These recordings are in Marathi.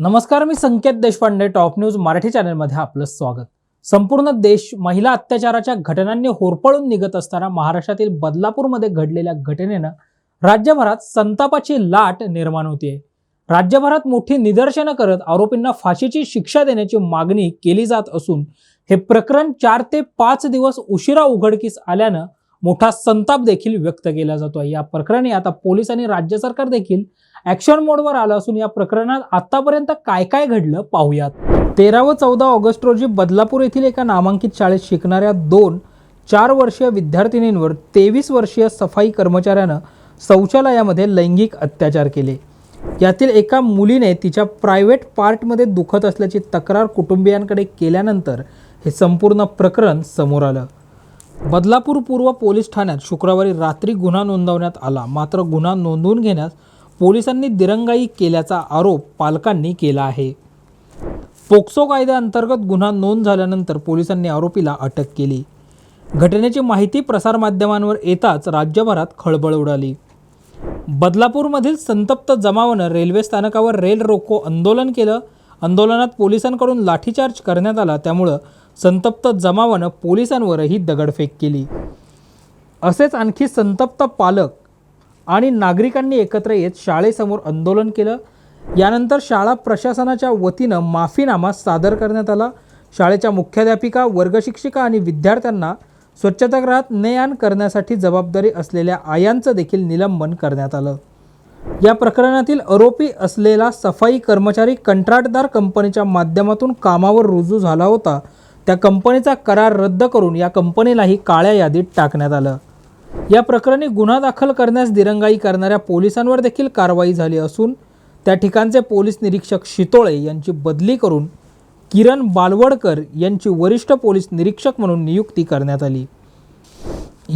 नमस्कार मी संकेत देशपांडे टॉप न्यूज मराठी चॅनलमध्ये आपलं स्वागत. संपूर्ण देश महिला अत्याचाराच्या घटनांनी होरपळून निघत असताना महाराष्ट्रातील बदलापूरमध्ये घडलेल्या घटनेनं राज्यभरात संतापाची लाट निर्माण होतीये. राज्यभरात मोठी निदर्शनं करत आरोपींना फाशीची शिक्षा देण्याची मागणी केली जात असून हे प्रकरण चार ते पाच दिवस उशिरा उघडकीस आल्यानं मोठा संताप देखील व्यक्त केला जातोय या प्रकरणी आता पोलीस आणि राज्य सरकार देखील ॲक्शन मोडवर आलं असून या प्रकरणात आतापर्यंत काय काय घडलं पाहूयात. तेरा व चौदा ऑगस्ट रोजी बदलापूर येथील एका नामांकित शाळेत शिकणाऱ्या दोन चार वर्षीय विद्यार्थिनींवर तेवीस वर्षीय सफाई कर्मचाऱ्यानं शौचालयामध्ये लैंगिक अत्याचार केले. यातील एका मुलीने तिच्या प्रायव्हेट पार्टमध्ये दुखत असल्याची तक्रार कुटुंबियांकडे केल्यानंतर हे संपूर्ण प्रकरण समोर आलं. बदलापूर पूर्व पोलीस ठाण्यात शुक्रवारी रात्री गुन्हा नोंदवण्यात आला. मात्र गुन्हा नोंदवून घेण्यास पोलिसांनी दिरंगाई केल्याचा आरोप पालकांनी केला आहे. पोक्सो कायद्याअंतर्गत गुन्हा नोंद झाल्यानंतर पोलिसांनी आरोपीला अटक केली. घटनेची माहिती प्रसारमाध्यमांवर येताच राज्यभरात खळबळ उडाली. बदलापूरमधील संतप्त जमावानं रेल्वे स्थानकावर रेल रोको आंदोलन केलं. आंदोलनात पोलिसांकडून लाठीचार्ज करण्यात आला. त्यामुळं संतप्त जमावानं पोलिसांवरही दगडफेक केली. असेच आणखी संतप्त पालक आणि नागरिकांनी एकत्र येत शाळेसमोर आंदोलन केलं. यानंतर शाळा प्रशासनाच्या वतीनं माफीनामा सादर करण्यात आला. शाळेच्या मुख्याध्यापिका वर्गशिक्षिका आणि विद्यार्थ्यांना स्वच्छतागृहात ने आण करण्यासाठी जबाबदारी असलेल्या आयांचं देखील निलंबन करण्यात आलं. या प्रकरणातील आरोपी असलेला सफाई कर्मचारी कंत्राटदार कंपनीच्या माध्यमातून कामावर रुजू झाला होता. त्या कंपनीचा करार रद्द करून या कंपनीलाही काळ्या यादीत टाकण्यात आलं. या प्रकरणी गुन्हा दाखल करण्यास दिरंगाई करणाऱ्या पोलिसांवर देखील कारवाई झाली असून त्या ठिकाणचे पोलीस निरीक्षक शितोळे यांची बदली करून किरण बालवडकर यांची वरिष्ठ पोलीस निरीक्षक म्हणून नियुक्ती करण्यात आली.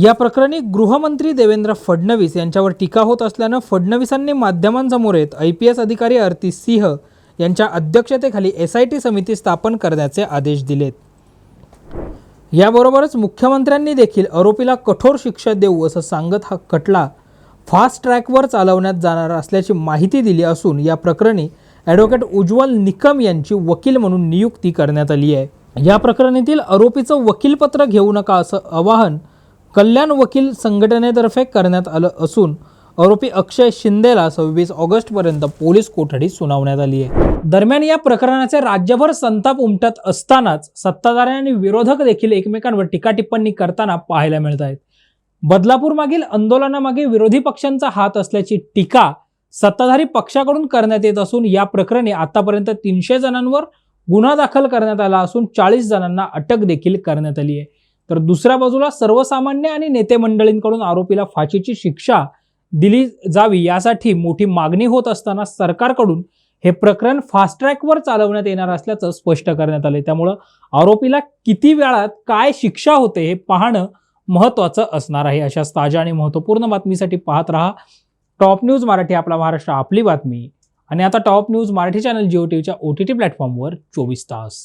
या प्रकरणी गृहमंत्री देवेंद्र फडणवीस यांच्यावर टीका होत असल्यानं फडणवीसांनी माध्यमांसमोर येत आय पी एस अधिकारी आरती सिंह यांच्या अध्यक्षतेखाली एस आय टी समिती स्थापन करण्याचे आदेश दिलेत. याबरोबरच मुख्यमंत्र्यांनी देखील आरोपीला कठोर शिक्षा देऊ असं सांगत हा खटला फास्ट ट्रॅकवर चालवण्यात जाणार असल्याची माहिती दिली असून या प्रकरणी ॲडव्होकेट उज्ज्वल निकम यांची वकील म्हणून नियुक्ती करण्यात आली आहे. या प्रकरणीतील आरोपीचं वकीलपत्र घेऊ नका असं आवाहन कल्याण वकील संघटनेतर्फे करण्यात आलं असून आरोपी अक्षय शिंदेला सव्वीस ऑगस्टपर्यंत पोलीस कोठडी सुनावण्यात आली आहे. दरम्यान या प्रकरणाचे राज्यभर संताप उमटत असतानाच सत्ताधारी आणि विरोधक देखील एकमेकांवर टीका टिप्पणी करताना पाहायला मिळत आहेत. बदलापूर मागील आंदोलनामागे विरोधी पक्षांचा हात असल्याची टीका सत्ताधारी पक्षाकडून करण्यात येत असून या प्रकरणी आतापर्यंत तीनशे जणांवर गुन्हा दाखल करण्यात आला असून चाळीस जणांना अटक देखील करण्यात आली आहे. तर दुसऱ्या बाजूला सर्वसामान्य आणि नेते मंडळींकडून आरोपीला फाशीची शिक्षा दिली जावी यासाठी मोठी मागणी होत असताना सरकारकडून हे प्रकरण फास्ट ट्रॅकवर चालवण्यात येणार असल्याचं स्पष्ट करण्यात आले त्यामुळं आरोपीला किती वेळात काय शिक्षा होते हे पाहणं महत्त्वाचं असणार आहे. अशा ताज्या आणि महत्त्वपूर्ण बातमीसाठी पाहत राहा. टॉप न्यूज मराठी आपला महाराष्ट्र आपली बातमी. आणि आता top news Marathi channel Jio टीव्हीच्या ओ टी टी प्लॅटफॉर्मवर चोवीस तास.